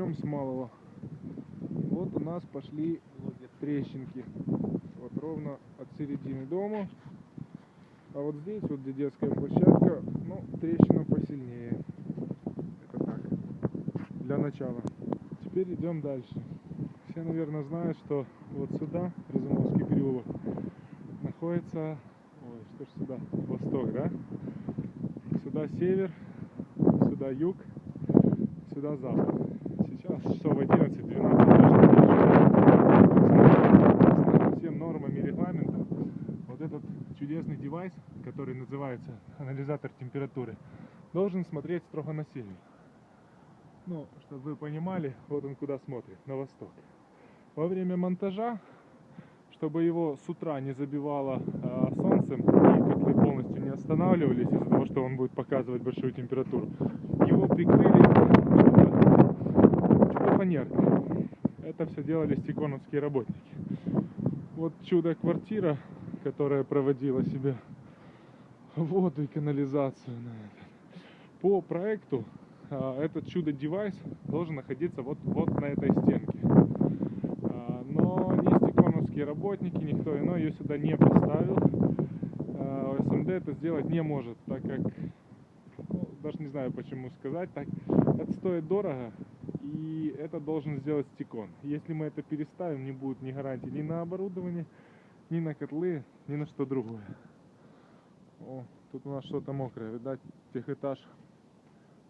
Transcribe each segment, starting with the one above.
начнем с малого. Вот у нас пошли трещинки. Вот ровно от середины дома. А вот здесь, вот где детская площадка, ну, трещина посильнее. Это так, для начала. Теперь идем дальше. Все, наверное, знают, что вот сюда, Разумовский переулок, находится, ой, что ж сюда, восток, да? Сюда север, сюда юг, сюда запад. Часов 11-12 всем нормам и регламентам вот этот чудесный девайс, который называется анализатор температуры, должен смотреть строго на север. Ну, чтобы вы понимали, вот он куда смотрит, на восток. Во время монтажа, чтобы его с утра не забивало а, солнцем и котлы полностью не останавливались из-за того, что он будет показывать большую температуру, его прикрыли чудо-фанеркой. Это все делали стеконовские работники. Вот чудо-квартира, которая проводила себе воду и канализацию на это. По проекту а, этот чудо-девайс должен находиться вот, вот на этой стенке. А, но ни стеконовские работники, никто иной ее сюда не поставил. А, СМД это сделать не может, так как, ну, даже не знаю почему сказать, так это стоит дорого, и это должен сделать стекон. Если мы это переставим, не будет ни гарантии ни на оборудование, ни на котлы, ни на что другое. О, тут у нас что-то мокрое, видать, техэтаж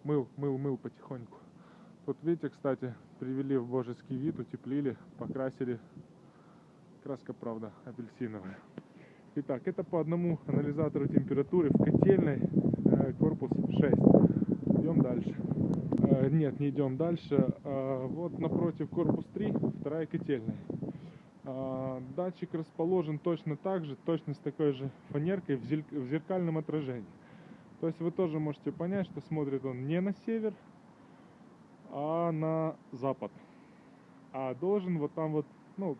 мыл, мыл, мыл потихоньку. Тут видите, кстати, привели в божеский вид, утеплили, покрасили. Краска, правда, апельсиновая. Итак, это по одному анализатору температуры в котельной, э, корпус 6. Идем дальше. Э, нет, не идем дальше. Э, вот напротив корпус 3, вторая котельная. Э, датчик расположен точно так же, точно с такой же фанеркой в, зеркальном отражении. То есть вы тоже можете понять, что смотрит он не на север, а на запад. А должен вот там вот, ну,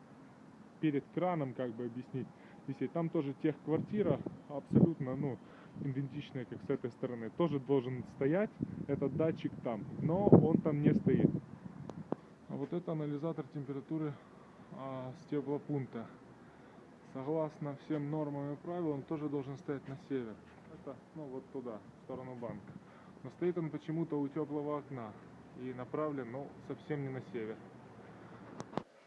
перед краном, как бы объяснить, висеть. Там тоже техквартира, абсолютно, ну, идентичная, как с этой стороны. Тоже должен стоять этот датчик там, но он там не стоит. А вот это анализатор температуры а, с теплопункта. Согласно всем нормам и правилам, тоже должен стоять на север. Это, ну, вот туда, в сторону банка. Но стоит он почему-то у теплого окна и направлен, ну, совсем не на север.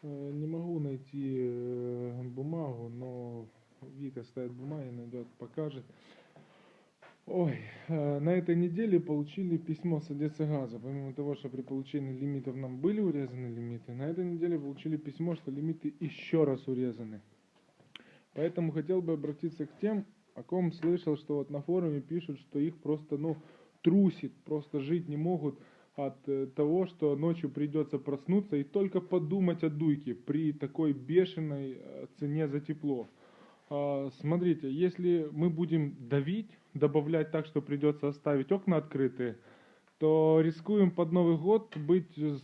Э, Не могу найти э, бумагу, но Вика ставит бумаги, найдет, покажет. Ой, э, на этой неделе получили письмо с Одессы газа. Помимо того, что при получении лимитов нам были урезаны лимиты, на этой неделе получили письмо, что лимиты еще раз урезаны. Поэтому хотел бы обратиться к тем, о ком слышал, что вот на форуме пишут, что их просто, ну, трусит, просто жить не могут от э, того, что ночью придется проснуться и только подумать о дуйке при такой бешеной э, цене за тепло. А, Смотрите, если мы будем давить, добавлять так, что придется оставить окна открытые, то рискуем под Новый год быть с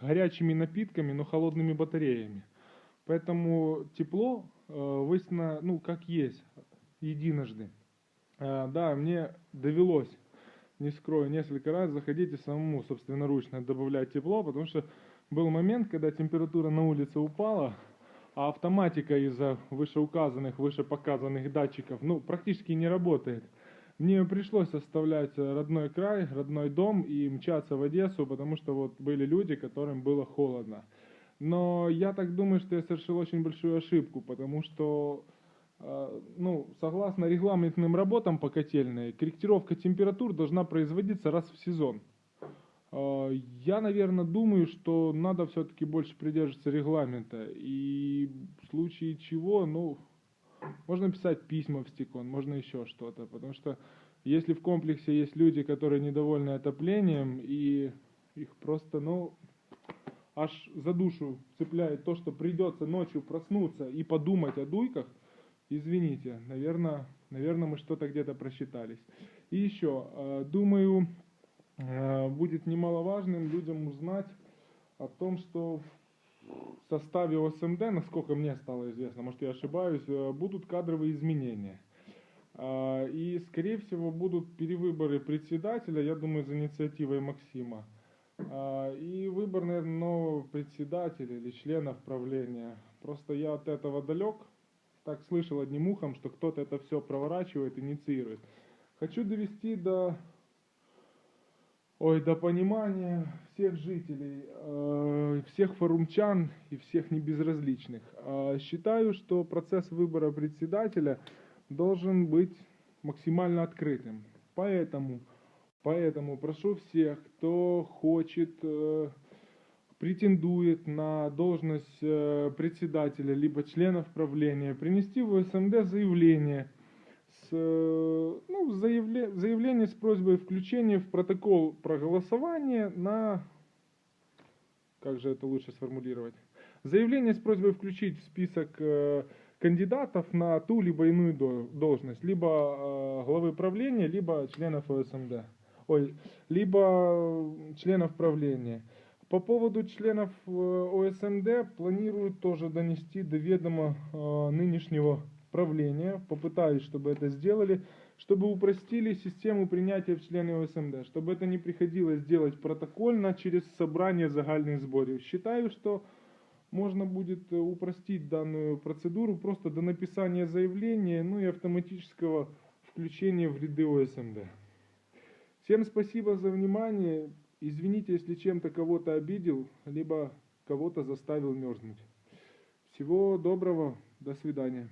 горячими напитками, но холодными батареями. Поэтому тепло э, выяснено, ну, как есть, единожды. Э, Да, мне довелось, не скрою, несколько раз заходить и самому собственноручно добавлять тепло, потому что был момент, когда температура на улице упала, а автоматика из-за вышеуказанных, вышепоказанных датчиков, ну, практически не работает. Мне пришлось оставлять э, родной край, родной дом и мчаться в Одессу, потому что вот были люди, которым было холодно. Но я так думаю, что я совершил очень большую ошибку, потому что, э, ну, согласно регламентным работам по котельной, корректировка температур должна производиться раз в сезон. Э, Я, наверное, думаю, что надо все-таки больше придерживаться регламента. И в случае чего, ну, можно писать письма в стекон, можно еще что-то. Потому что если в комплексе есть люди, которые недовольны отоплением, и их просто, ну, аж за душу цепляет то, что придется ночью проснуться и подумать о дуйках, извините, наверное, наверное мы что-то где-то просчитались. И еще, э, думаю, э, будет немаловажным людям узнать о том, что в составе ОСМД, насколько мне стало известно, может я ошибаюсь, э, будут кадровые изменения. А, И, скорее всего, будут перевыборы председателя, я думаю, за инициативой Максима. А, И выбор, наверное, нового председателя или членов правления. Просто я от этого далек. Так слышал одним ухом, что кто-то это все проворачивает, инициирует. Хочу довести до, ой, до понимания всех жителей, э, всех форумчан и всех небезразличных. А, Считаю, что процесс выбора председателя должен быть максимально открытым. Поэтому, поэтому прошу всех, кто хочет, э, претендует на должность э, председателя либо членов правления, принести в СМД заявление с, э, ну, заявле- заявление с просьбой включения в протокол проголосования на, как же это лучше сформулировать, заявление с просьбой включить в список э, кандидатов на ту либо иную до- должность, либо э, главы правления, либо членов ОСМД, ой, либо э, членов правления. По поводу членов э, ОСМД планируют тоже донести до ведома э, нынешнего правления, попытаюсь, чтобы это сделали, чтобы упростили систему принятия в члены ОСМД, чтобы это не приходилось делать протокольно через собрание загальных сборів. Считаю, что можно будет э, упростить данную процедуру просто до написания заявления, ну и автоматического включения в ряды ОСМД. Всем спасибо за внимание. Извините, если чем-то кого-то обидел, либо кого-то заставил мерзнуть. Всего доброго, до свидания.